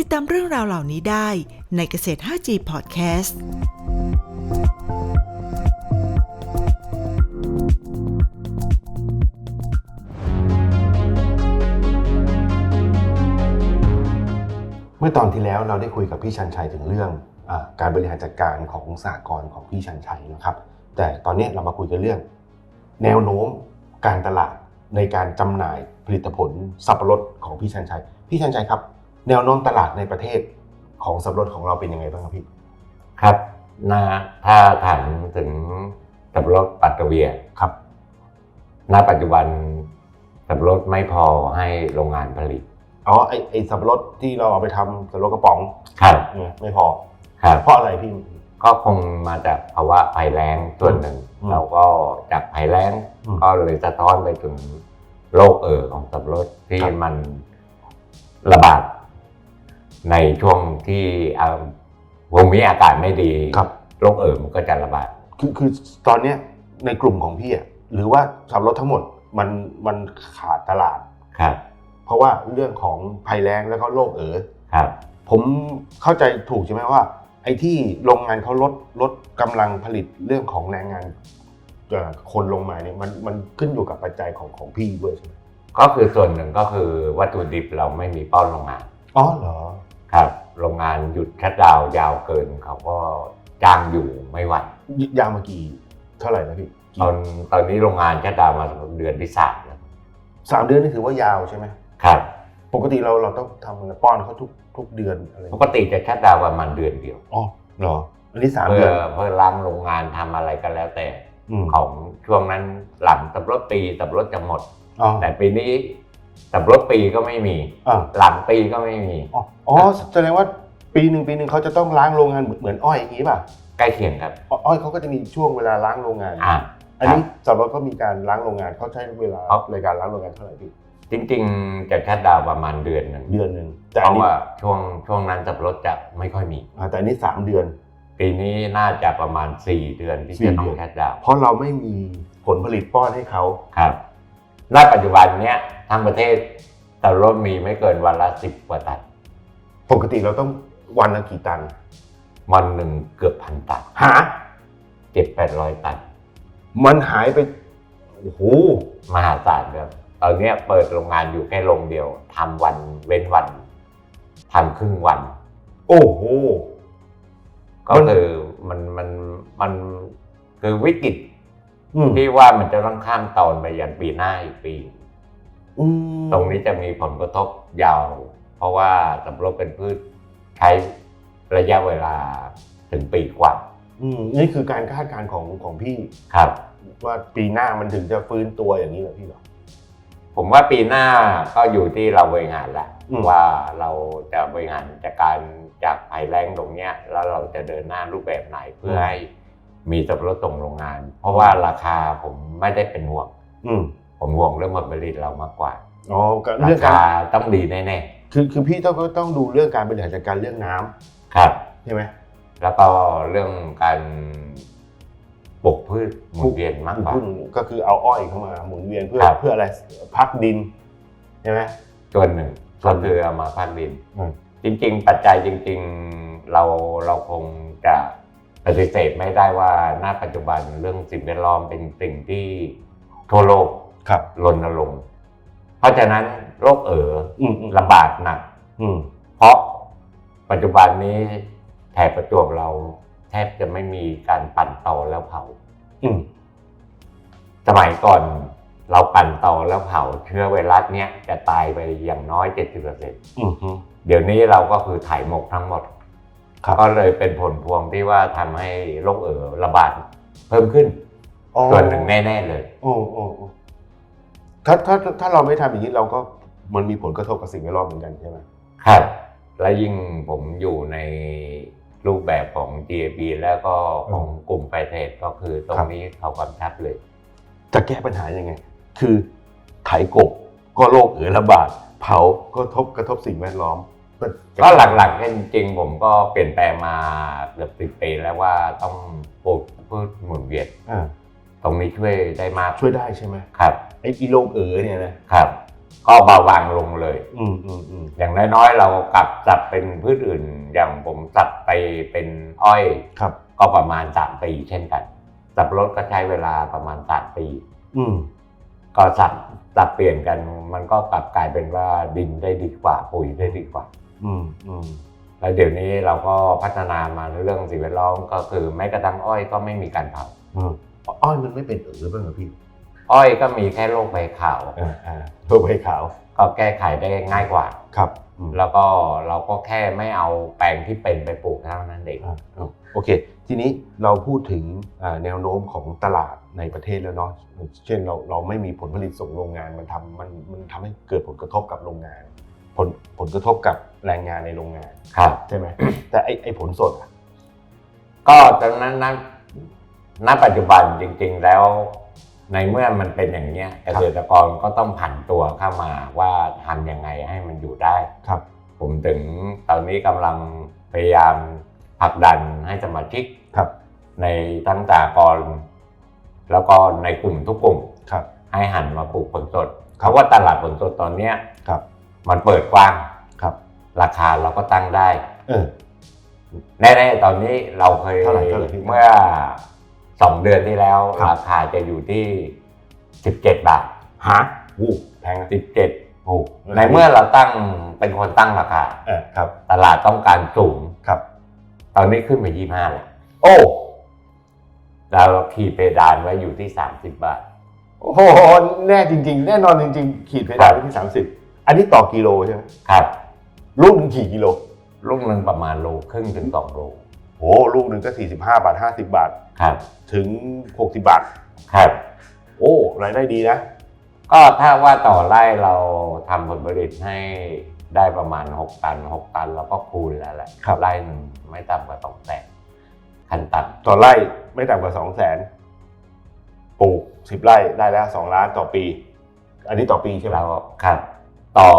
ติดตามเรื่องราวเหล่านี้ได้ในเกษตร 5G Podcast เมื่อตอนที่แล้วเราได้คุยกับพี่ชันชัยถึงเรื่องอการบริหารจัดการของสหกรณ์ของพี่ชันชัยนะครับ แต่ตอนนี้เรามาคุยกันเรื่อง แนวโน้มการตลาดในการจำหน่ายผลิตผลสับปะรดของพี่ชันชัย พี่ชันชัยครับ แนวโน้มตลาดในประเทศของสับปะรดของเราเป็นยังไงบ้างครับพี่ ครับนะถ้าถามถึงสับปะรดปัตตะเวียครับ ณ ปัจจุบันสับปะรดไม่พอให้โรงงานผลิต อ๋อไอไอสับปะรดที่เราเอาไปทำสับปะรดกระป๋องครับเนี่ยไม่พอ ครับ เพราะอะไรพี่ ก็คงมาจากภาวะภัยแล้งส่วนหนึ่ง อืมเราก็จากภัยแล้งอืมก็เลยสะท้อนไปถึงโรคเอ่อของสับปะรดที่ครับ มันระบาด ในช่วงที่อ่าภูมิอากาศไม่ดีครับ โรคเอ่อมันก็จะระบาด คือคือตอนเนี้ยในกลุ่มของพี่อะหรือว่าสับปะรดทั้งหมดมันมันขาดตลาด ครับ เพราะว่าเรื่องของภัยแล้งแล้วก็โรคเอ๋อครับ ผมเข้าใจถูกใช่ไหมว่า ไอ้ที่โรงงานเขาลดลดกำลังผลิตเรื่องของแรงงานเอ่อคนลงมาเนี่ยมันมันขึ้นอยู่กับปัจจัยของของพี่ด้วยใช่ไหมก็คือส่วนหนึ่งก็คือวัตถุดิบเราไม่มีป้อนโรงงาน อ๋อเหรอ ครับโรงงานหยุดชัดดาวน์ยาวเกินเขาก็จ้างอยู่ไม่ไหวยาวมากี่เท่าไหร่นะพี่ตอนตอนนี้โรงงานชัดดาวน์มาเดือนที่สามแล้วสามเดือนนี่ถือว่ายาวใช่ไหมครับปปกติเราเราต้องทำอะไรป้อนเขาทุกทุกเดือนอะไรปกติจะชัดดาวน์ประมาณเดือนเดียวอ๋อเหรออันนี้สามเพื่เดืออน เพื่อล้างโรงงานทำอะไรก็แล้วแต่มของช่วงนั้นหลังสับปะรถปีสับปะรถจะหมด อ๋อแต่ปีนี้ สับปะรถปีก็ไม่มี อ่าหลังปีก็ไม่มี อ๋ออ๋อแสดงว่าปีหนึ่งปีหนึ่งเขาจะต้องล้างโรงงานเหมือนเหมือนอ้อยอย่างนี้ป่ะใกล้เคียงครับอ้ออ้อยเขาก็จะมีช่วงเวลาล้างโรงงาน อ่า อันนี้สับปะรดก็มีการล้างโรงงานเขาใช้เวลาครับ ในการล้างโรงงานเท่าไหร่พี่จริงๆจะชัดดาวน์ประมาณเดือนหนึ่งเดือนหนึ่งแต่เพอันราะนี้ว่าช่วงช่วงนั้นสับปะรดจะไม่ค่อยมี อ่าแต่อันนี้สามเดือน ปีนี้น่าจะประมาณ 4 เดือนที่สี่จะต้อเดืงอน ชัดดาวน์เพราะเราไม่มีผลผลิตป้อนให้เขา ครับ ณปัจจุบันเนี้ยทั้งประเทศสับปะรดมีไม่เกินวันละสิบกว่าตัน ปกติเราต้องวันละกี่ตันวันหนึ่งเกือบพันตันหาเจ็ดแปดร้อยตัน มันหายไปโอ้โหมหาศาลครับตอนเนี้ยเปิดโรงงานอยู่แค่โรงเดียวทำวันเว้นวันทำครึ่งวัน โอ้โห ก็มันคือมันมันมันคือวิกฤต อืมที่ว่ามันจะต้องข้ามตอนไปยันปีหน้าอีกปี อืมตรงนี้จะมีผลกระทบยาว เพราะว่าสับปะรดเป็นพืชใช้ระยะเวลาถึงปีกว่าอืมนี่คือการคาดการณ์ของของพี่ ครับ ว่าปีหน้ามันถึงจะฟื้นตัวอย่างนี้เหรอพี่เหรอ ผมว่าปีหน้าก็อยู่ที่เราบริหารแหละอืม ว่าเราจะบริหารจากการจากภัยแรงตรงเนี้ย แล้วเราจะเดินหน้ารูปแบบไหนเพื่อให้ มีสับปะรดส่งโรงงาน เพราะว่าราคาผมไม่ได้เป็นห่วง อืมผมห่วงเรื่องผลผลิตเรามากกว่าอ๋อก็ราเรื่องคาการต้องดีแน่คือคือพี่ต้องก็ต้องดูเรื่องการบริหารจัดการเรื่องน้ำๆครับ ใช่ไหม แล้วก็เรื่องการปลูกพืชหมุนเวียนมากกว่า พึ่งก็คือเอาอ้อยเข้ามาหมุนเวียนเพื่อครับ เพื่ออะไรพักดินใช่ไหม ส่วนหนึ่งส่ก็วนหนึ่งคือเอามาพักดิน อืม จริง ๆ ปัจจัยจริง ๆ เราเราคงจะ ปฏิเสธไม่ได้ว่าณปัจจุบันเรื่องสิ่งแวดล้อมเป็นสิ่งที่ทั่วโลกครับรณรงค์เพราะฉะนั้นโรคเอ๋ออืมอืมระบาดหนักอืมเพราะปัจจุบันนี้แถบประจวบเราแทบจะไม่มีการปั่นต่อแล้วเผาอืมสมัยก่อนเราปั่นต่อแล้วเผาเชื้อไวรัสเนี้ยจะตายไปอย่างน้อย70%อืมอืมเดี๋ยวนี้เราก็คือถ่ายหมกทั้งหมด ครับก็เลยเป็นผลพวงที่ว่าทำให้โรคเอ๋อระบาดเพิ่มขึ้น อ๋อส่วนหนึ่งแน่ ๆ เลย โอ้โอ้โอ้ถ้าถ้าถ้าเราไม่ทำอย่างนี้เราก็มันมีผลกระทบกับสิ่งแวดล้อมเหมือนกันใช่ไหมครับ และยิ่งผมอยู่ในรูปแบบของ GAB แล้วก็ของกลุ่มไฟเทรดก็คือตรงครับนี้เขากำชับเลย จะแก้ปัญหายังไง คือไถกบก็โรคเอือระบาด เผาก็ทบกระทบสิ่งแวดล้อม ก็หลักๆก็จริงๆผมก็เปลี่ยนแปลงมาเกือบสิบปีแล้วว่าต้องปลูกพืชหมุนเวียนอ่าตรงนี้ช่วยได้มากช่วยได้ใช่ไหมครับไอ้อีโรคเอือเนี่ยนะครับ ก็เบาบางลงเลย อืมอืมอืมอย่างน้อยๆเรากลับสับเป็นพืชอื่น อย่างผมสับไปเป็นอ้อยครับ ก็ประมาณสามปีเช่นกันสับปะรถก็ใช้เวลาประมาณสามปี อืมก็สับสับเปลี่ยนกัน มันก็กลับกลายเป็นว่าดินได้ดีกว่าปุ๋ยได้ดีกว่า อืมอืมแล้วเดี๋ยวนี้เราก็พัฒนามาในเรื่องสิ่งแวดล้อมก็คือแม้กระทั่งอ้อยก็ไม่มีการเผาอืมอ้อยมันไม่เป็นเอือบ้างเหรอพี่ อ้อยก็มีแค่โรคใบขาวอ่าอ่าตัวใบขาว ก็แก้ไขได้ง่ายกว่าครับอืมแล้วก็เราก็แค่ไม่เอาแปลงที่เป็นไปปลูกเท่านั้นเองอ่าอ่าโอเค ทีนี้เราพูดถึงอ่าแนวโน้มของตลาดในประเทศแล้วเนาะเช่นเราเราไม่มีผลผลิตส่งโรงงานมันทำมันมันทำให้เกิดผลกระทบกับโรงงาน ผลผลกระทบกับแรงงานในโรงงานครับ ใช่ไหมแต่ไอไอผลสดอะก็ตอนนั้นณณปัจจุบันจริง ๆแล้ว ในเมื่อมันเป็นอย่างเนี้ยเกษตรกรก็ต้องผันตัวเข้ามาว่าทำยังไงให้มันอยู่ได้ ครับ ผมถึงตอนนี้กำลังพยายามผลักดันให้สมาชิกครับ ในทั้งสากรณ์แล้วก็ในกลุ่มทุกกลุ่ม ครับ ให้หันมาปลูกผลสดเพราะว่าตลาดผลสดตอนเนี้ยครับ มันเปิดกว้างครับ ราคาเราก็ตั้งได้ เออ แน่ๆตอนนี้เราเคยเท่าไหร่เท่าไหร่พี่ เมื่อสองเดือนที่แล้ว ครับ ราคาจะอยู่ที่สิบเจ็ดบาทฮะวู้แพงนะ สิบเจ็ดโอ้ในเมื่อเราตั้งเป็นคนตั้งราคา เออครับ ตลาดต้องการสูง ครับ ตอนนี้ขึ้นไปยี่ห้าแล้วโอ้ เราขีดเพดานไว้อยู่ที่สามสิบบาท โอ้โห แน่จริง ๆ แน่นอนจริง ๆ ขีดเพดานไว้ที่สามสิบ อันนี้ต่อกิโลใช่ไหมครับลูกหนึ่งกี่กิโลลูกหนึ่งประมาณโลครึ่งถึงสองโลโอ้ลูกหนึ่งก็สี่สิบห้าบาทห้าสิบาทครับ ถึงหกสิบาท ครับ โอ้รายได้ดีนะ ก็ถ้าว่าต่อไร่เราทำผลผลิตให้ได้ประมาณ 6 ตัน 6 ตันแล้วก็คูณแล้วแหละครับ ไร่หนึ่งไม่ต่ำกว่าสองแสนคันตันต่อไร่ไม่ต่ำกว่าสองแสนปลูกสิบไร่ได้แล้วสองล้านต่อปี อันนี้ต่อปีใช่ไหมแล้วครับ ต่อ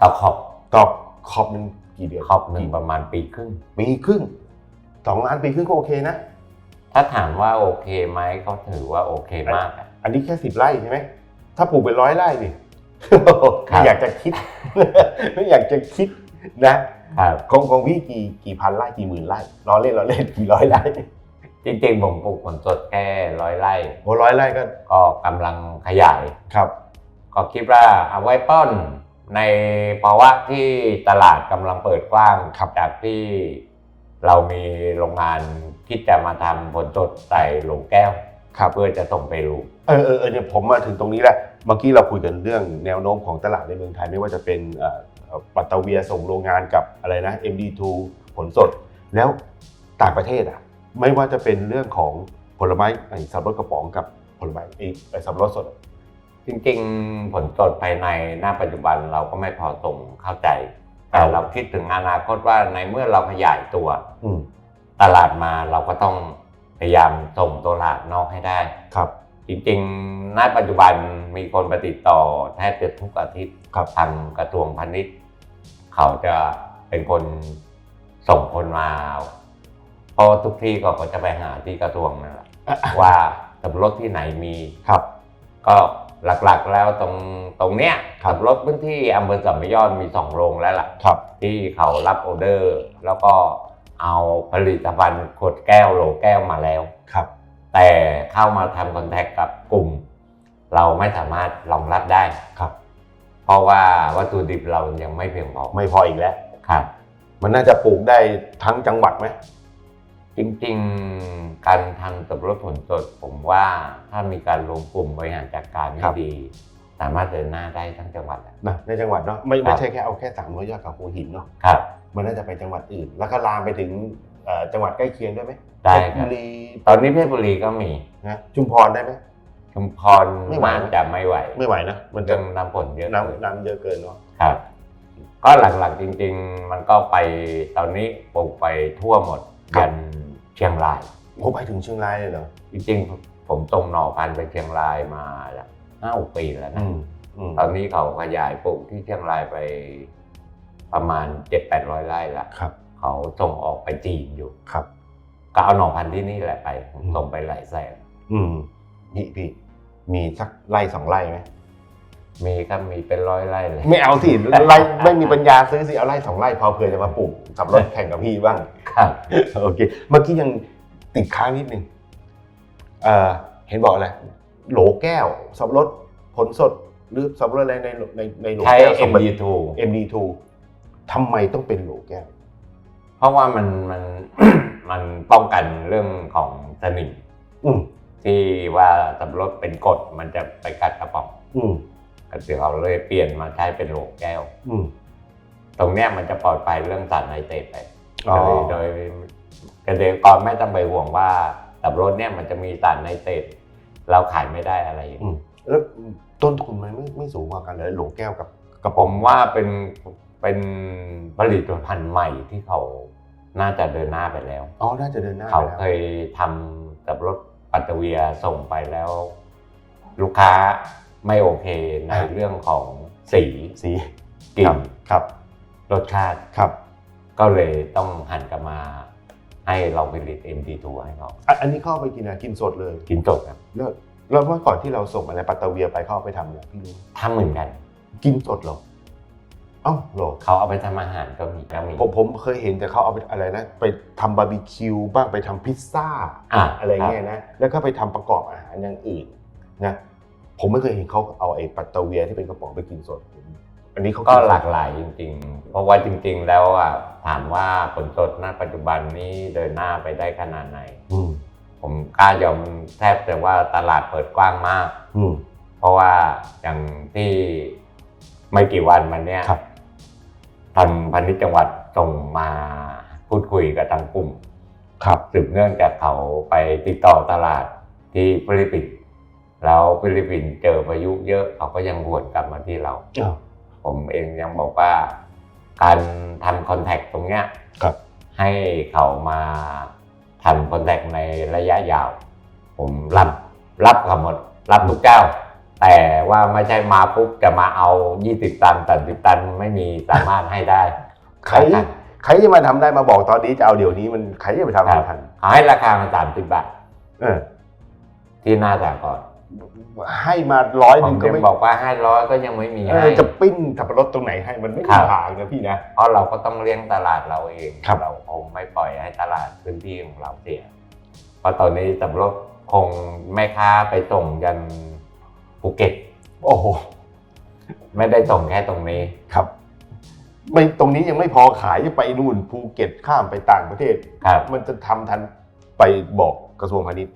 ต่อขอบต่อครอบหนึ่งกี่เดือนขอบหนึ่งประมาณปีครึ่งปีครึ่งสองล้านปีครึ่งก็โอเคนะ ถ้าถามว่าโอเคไหมก็ถือว่าโอเคมากอะอันนี้แค่สิบไร่ใช่ไหมถ้าปลูกเป็นร้อยไร่ดิครัไม่บอยากจะคิดไม่อยากจะคิดนะครับของของพี่กี่กี่พันไร่กี่หมื่นไร่รอเล่นรอเล่นกี่ร้อยไร่จริงๆผมปลูกผลสดแค่ร้อยไร่โอ้ร้อยไร่ก็ก็กำลังขยายครับ ก็คิดว่าเอาไว้ป้อนในภาวะที่ตลาดกำลังเปิดกว้างครับจากที่เรามีโรงงานคิดจะมาทำผลสดใส่โหลแก้วครับเพื่อจะส่งไปรูเออเออเออเนี่ยผมมาถึงตรงนี้แหละเมื่อกี้เราคุยกันเรื่องแนวโน้มของตลาดในเมืองไทยไม่ว่าจะเป็นเอ่อเอ่อปัตตาเวียส่งโรงงานกับอะไรนะ MD2 ผลสด แล้วต่างประเทศอะไม่ว่าจะเป็นเรื่องของผลไม้ไอ้สับปะรดกระป๋องกับผลไม้ไอ้ไอ้สับปะรดสดอะ จริงๆ ผลสดภายในหน้าปัจจุบันเราก็ไม่พอส่งเข้าใจ แต่เราคิดถึงอนาคตว่าในเมื่อเราขยายตัวอืมตลาดมาเราก็ต้องพยายามส่งตลาดนอกให้ได้ ครับ จริงๆ ณ ปัจจุบันมีคนไปติดต่อแทบจะทุกอาทิตย์ครับทางกระทรวงพาณิชย์ เขาจะเป็นคนส่งคนมาเพราะทุกที่ก็จะไปหาที่กระทรวงนั่นแหละว่าสับปะรถที่ไหนมีครับ ก็ หลักๆแล้วตรงตรงเนี้ยครับสับปะรถพื้นที่อำเภอสัมมยอดมีสองโรงแล้วล่ะครับ ที่เขารับออเดอร์ แล้วก็เอาผลิตภัณฑ์ขวดแก้วโหลแก้วมาแล้วครับ แต่เข้ามาทำคอนแทคกับกลุ่ม เราไม่สามารถรองรับได้ครับ เพราะว่าวัตถุดิบเรายังไม่เพียงพอไม่พออีกแล้วครับ มันน่าจะปลูกได้ทั้งจังหวัดไหม จริงๆ การทำสับปะรดผลสดผมว่าถ้ามีการรวมกลุ่มบริหารจัดการที่ดี สามารถเดินหน้าได้ทั้งจังหวัดแหละนะในจังหวัดเนาะไม่ครัไม่บใช่แค่เอาแค่สามร้อยยอดกับหัวหินเนาะครับ มันน่าจะไปจังหวัดอื่น แล้วก็ลามไปถึงเอ่อจังหวัดใกล้เคียงได้ไหมได้เพชรครับุบรีตอนนี้เพชรบุรีก็มีนะชุมพรได้ไหม ชุมพรไม่ไหว น่าจะไม่ไหวไม่ไหวนะมันจะเรื่องน้ำฝนเยอะน้ำน้ำเยอะเกินเนาะครับ ก็หลักๆจริง ๆ มันก็ไปตอนนี้ปลูกไปทั่วหมดครับยันเชียงรายผมไปถึงเชียงรายเลยเหรอจริงๆผมตรงหน่อพันธุ์ไปเชียงรายมาห้าหกปีแล้วอืนะมอืมตอนนี้เขาขยายปลูกที่เชียงรายไปประมาณเจ็ดแปดร้อยไร่ละครับ เขาส่งออกไปจีนอยู่ครับก็เอาหน่อพันธุ์ที่นี่แหละไปผมอืมส่งไปหลายแสนอืมพี่พี่มีสักไร่สองไร่ไหม มีครับมีเป็นร้อยไร่เลย ไม่เอาสิไร่ไม่มีปัญญาซื้อสิเอาไร่สองไร่พอเผื่อจะมาปลูกสับปะรดแข่งกับพี่บ้างครับ โอเค เมื่อกี้ยังติดค้างนิดนึงเอ่อเห็นบอกอะไรโหลแก้วสับปะรดผลสดหรือสับปะรดอะไรในในในโหลใช้ แก้วส่งไป MD2 MD2 ทำไมต้องเป็นโหลแก้ว เพราะว่ามันมันมันป้องกันเรื่องของสนิมอืมที่ว่าสับปะรดเป็นกรดมันจะไปกัดกระป๋องอืม ก็เดี๋ยวเราเลยเปลี่ยนมาใช้เป็นโหลแก้ว อืม ตรงเนี้ยมันจะปลอดภัยเรื่องสารไนเตรตไปอ๋อโดยโดยเกษตรกรไม่ต้องไปห่วงว่าสับปะรดเนี่ยมันจะมีสารไนเตรตเราขายไม่ได้อะไรอย่างอืนี้มแล้วต้นทุนมันไม่ไม่สูงกว่ากันเลยโหลแก้วกับกระผป๋องมว่าเป็นเป็นผลิตภัณฑ์ใหม่ที่เขาน่าจะเดินหน้าไปแล้ว อ๋อน่าจะเดินหน้าเขาไปแล้วเคยทำสับปะรดปัตตะเวียส่งไปแล้ว ลูกค้า ไม่โอเคในเรื่องของสีสีกลิ่ครันบครับรสชาติครับ ก็เลยต้องหันกลับมาให้เราผลิต MT2 ให้เขาอะอันนี้เข้าไปกินอะกินสดเลยกินสดครับแล้วแล้วเมื่อก่อนที่เราส่งอะไรปัตตาเวียไปเขาเอาไปทำอะไรพี่รู้ทำเหมือนกัน กินสดเหรอเอ้าเหรอเขาเอาไปทำอาหารก็มีก็มีผมผมเคยเห็นแต่เขาเอาไปอะไรนะ ไปทำบาร์บีคิวบ้างไปทำพิซซ่าอะอะไรเงี้ยนะแล้วก็ไปทำประกอบอาหารอย่างอื่นนะ ผมไม่เคยเห็นเขาเอาไอ้ปัตตาเวียที่เป็นกระป๋องไปกินสดผมอันนี้เขาก็นสดหลากหลายจริง ๆ เพราะว่าจริง ๆ แล้วอะถามว่าผลสดณปัจจุบันนี้เดินหน้าไปได้ขนาดไหน อืมผมกล้ายอมแทบจะว่าตลาดเปิดกว้างมาก อืม เพราะว่าอย่างที่ไม่กี่วันมันเนี้ยครับ ทางพาณิชย์จังหวัดส่งมาพูดคุยกับทางกลุ่ม ครับ สืบเนื่องจากเขาไปติดต่อตลาดที่ฟิลิปปินส์ แล้วฟิลิปปินส์เจอพายุเยอะเขาก็ยังหวนกลับมาที่เราอ้าวผมเองยังบอกว่า การทำคอนแทคตรงเนี้ยครับให้เขามาทำคอนแทคในระยะยาว ผมรับรับเขาหมดรับทุกเจ้า แต่ว่าไม่ใช่มาปุ๊บจะมาเอา 20 ตันตันสิบตันไม่มีสามารถให้ได้ใครใครจะมาทำได้มาบอกตอนนี้จะเอาเดี๋ยวนี้มันใครจะไปทำครัไม่บทันเขาให้ราคามันสามสิบบาทเออที่หน้าสากล ให้มาร้อยหผนึ่มงก็ยังไม่บอกว่าให้ร้อยก็ยังไม่มีเอให้อจะปิ้นสับปะรดตรงไหนให้มันไม่ครัมีบทางนะพี่นะเพราะเราก็ต้องเลี้ยงตลาดเราเองครับเราคงไม่ปล่อยให้ตลาดพื้นที่ของเราเสียเพราะตอนนี้สับปะรดคงแม่ค้าไปส่งยันภูเก็ต โอ้โหไม่ได้ส่งแค่ตรงนี้ครับไม่ตรงนี้ยังไม่พอขายจะไปนู่นภูเก็ตข้ามไปต่างประเทศครับมันจะทำทันไปบอกกระทรวงพาณิชย์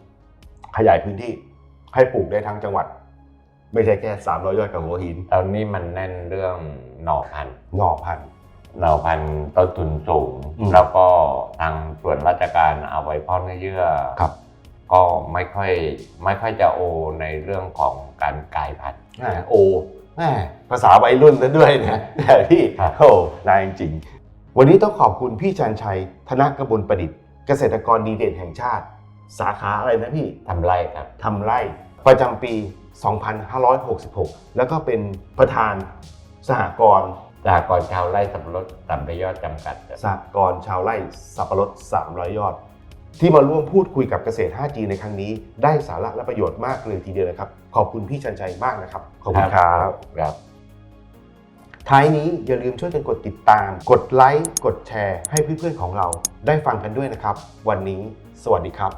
ขยายพื้นที่ ให้ปลูกได้ทั้งจังหวัด ไม่ใช่แค่สามร้อยยอดกับหัวหินตอนนี้มันแน่นเรื่องหน่อพันธุ์งอพันธุ์หน่อพันธุ์ต้นทุนสูงอืมแล้วก็ทางส่วนราชการเอาไว้เพาะเนื้อเยื่อครับ ก็ไม่ค่อยไม่ค่อยจะโอในเรื่องของการกลายพันธุ์แหมโอแหมภาษาวัยรุ่นซะด้วยนะแต่พี่ครับโอ้นายจริงๆวันนี้ต้องขอบคุณพี่จันชัย ธนกบลประดิษฐ์เกษตรกรดีเด่นแห่งชาติ สาขาอะไรนะพี่ทำไรครับทำไร่ประจำปี 2566 แล้วก็เป็นประธานสหกรณ์จากกรชาวไร่สับปะรดต่ำไปยอดจำกัดครับสหกรณ์ชาวไร่สับปะรด300 ยอด ที่มาร่วมพูดคุยกับเกษตร 5G ในครั้งนี้ ได้สาระและประโยชน์มากเลยทีเดียวนะครับ ขอบคุณพี่ชันชัยมากนะครับ ขอบคุณครับ ครับ ท้ายนี้อย่าลืมช่วยกันกดติดตาม กดไลค์ กดแชร์ ให้เพื่อนๆของเราได้ฟังกันด้วยนะครับ วันนี้สวัสดีครับ